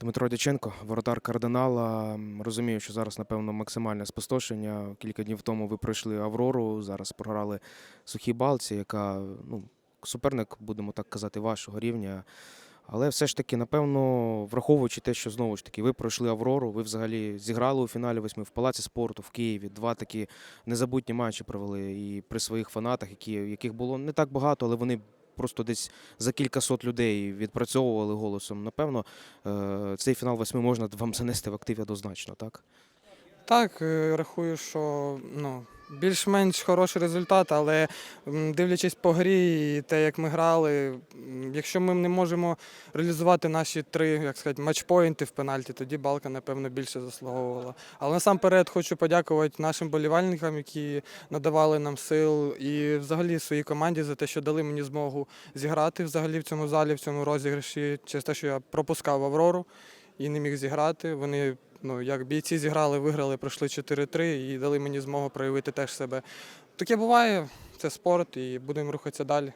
Дмитро Дяченко, воротар кардинала. Розумію, що зараз, напевно, максимальне спустошення. Кілька днів тому ви пройшли Аврору, зараз програли сухій балці, яка ну, суперник, будемо так казати, вашого рівня. Але все ж таки, напевно, враховуючи те, що знову ж таки ви пройшли Аврору, ви взагалі зіграли у фіналі восьми в Палаці спорту в Києві. Два такі незабутні матчі провели і при своїх фанатах, які, яких було не так багато, але вони просто десь за кількасот людей відпрацьовували голосом. Напевно, е, цей фінал восьми можна вам занести в актив однозначно, так? Так, е, рахую, що ну, більш-менш хороший результат, але дивлячись по грі і те, як ми грали, якщо ми не можемо реалізувати наші три, як сказати, матчпоінти в пенальті, тоді балка, напевно, більше заслуговувала. Але насамперед хочу подякувати нашим болівальникам, які надавали нам сил, і взагалі своїй команді за те, що дали мені змогу зіграти взагалі в цьому залі, в цьому розіграші, через те, що я пропускав Аврору і не міг зіграти. Вони ну, як бійці зіграли, виграли, пройшли 4-3 і дали мені змогу проявити теж себе. Таке буває, це спорт, і будемо рухатися далі.